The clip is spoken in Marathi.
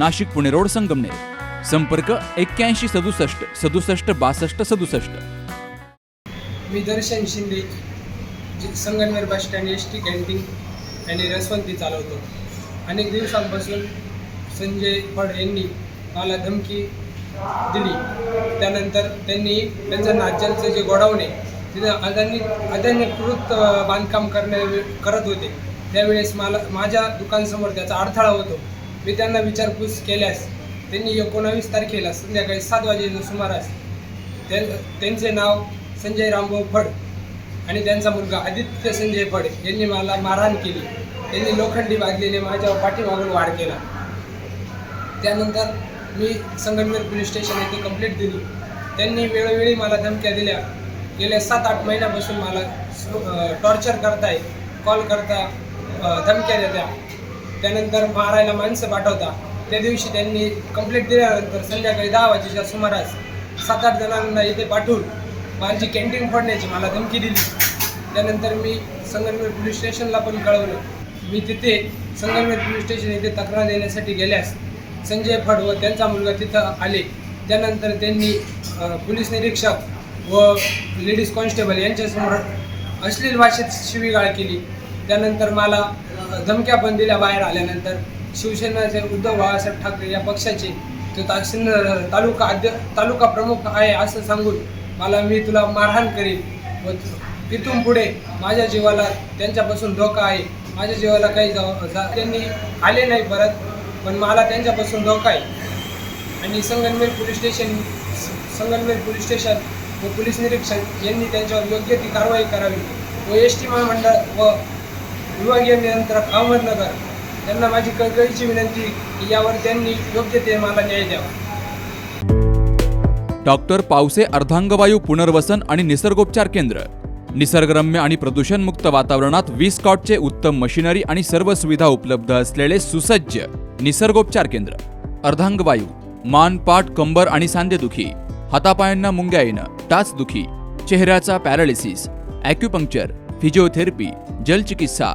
Nashik Pune road Sangamner. संपर्क एक्क्याऐंशी सदुसष्ट सदुसष्ट बासष्ट सदुसष्ट. मी Darshan Shinde Sangamner bus stand S T canteen आणि रसवंती चालवतो. अनेक दिवसांपासून संजय फड यांनी मला धमकी दिली. त्यानंतर त्यांनी त्यांचं नाच्यांचं जे गोडाऊन आहे तिथं अदानी अदानीकृत बांधकाम करण्या करत होते. त्यावेळेस मला माझ्या दुकानसमोर त्याचा अडथळा होतो. मी त्यांना विचारपूस केल्यास त्यांनी एकोणावीस तारखेला संध्याकाळी सात वाजेच्या सुमारास त्यां त्यांचे नाव संजय रामभाऊ फड आणि त्यांचा मुलगा आदित्य संजय फड यांनी मला मारहाण केली. त्यांनी लोखंडी बांधलेले माझ्या पाठीमागून वाढ केला. त्यानंतर मी संगमनेर पोलीस स्टेशन येथे कंप्लेंट दिली. त्यांनी वेळोवेळी मला धमक्या दिल्या. गेल्या सात आठ महिन्यापासून मला टॉर्चर करताय कॉल करता धमक्या देत्या. त्यानंतर मारायला माणसं पाठवता. त्या दिवशी त्यांनी कंप्लेंट दिल्यानंतर संध्याकाळी दहा वाजेच्या सुमारास सात आठ जणांना इथे पाठवून माझी कॅन्टीन फोडण्याची मला धमकी दिली. त्यानंतर मी संगमनेर पोलीस स्टेशनला पण कळवलं. मी तिथे संगमनेर पोलीस स्टेशन येथे तक्रार देण्यासाठी गेल्यास संजय फड व त्यांचा मुलगा तिथं आले. त्यानंतर त्यांनी पोलीस निरीक्षक व लेडीज कॉन्स्टेबल यांच्यासमोर अश्लील भाषेत शिवीगाळ केली. त्यानंतर मला धमक्या पण दिल्या बाहेर आल्यानंतर. शिवसेनाचे उद्धव बाळासाहेब ठाकरे या पक्षाचे. तो ता तालुका अध्य तालुका प्रमुख आहे असं सांगून मला मी तुला मारहाण करीन. व तिथून इथून पुढे माझ्या जीवाला त्यांच्यापासून धोका आहे. माझ्या जीवाला काही जा त्यांनी आले नाही परत पण मला त्यांच्यापासून धोका आहे. आणि Sangamner police station Sangamner police station व पोलीस निरीक्षक यांनी त्यांच्यावर योग्य ती कारवाई करावी. व एस टी महामंडळ व विभागीय नियंत्रक अहमदनगर त्यांना माझी कळकळीची विनंती की यावर त्यांनी योग्य ते मला न्याय द्यावा. डॉक्टर पावसे अर्धांगवायू पुनर्वसन आणि निसर्गोपचार केंद्र. निसर्गरम्य आणि प्रदूषणमुक्त वातावरणात वीस कॉटचे उत्तम मशिनरी आणि सर्व सुविधा उपलब्ध असलेले सुसज्ज निसर्गोपचार केंद्र. अर्धांगवायू मान पाठ कंबर आणि सांधेदुखी हातापायांना मुंग्या येणं टाचदुखी चेहऱ्याचा पॅरालिसिस ॲक्युपंक्चर फिजिओथेरपी जलचिकित्सा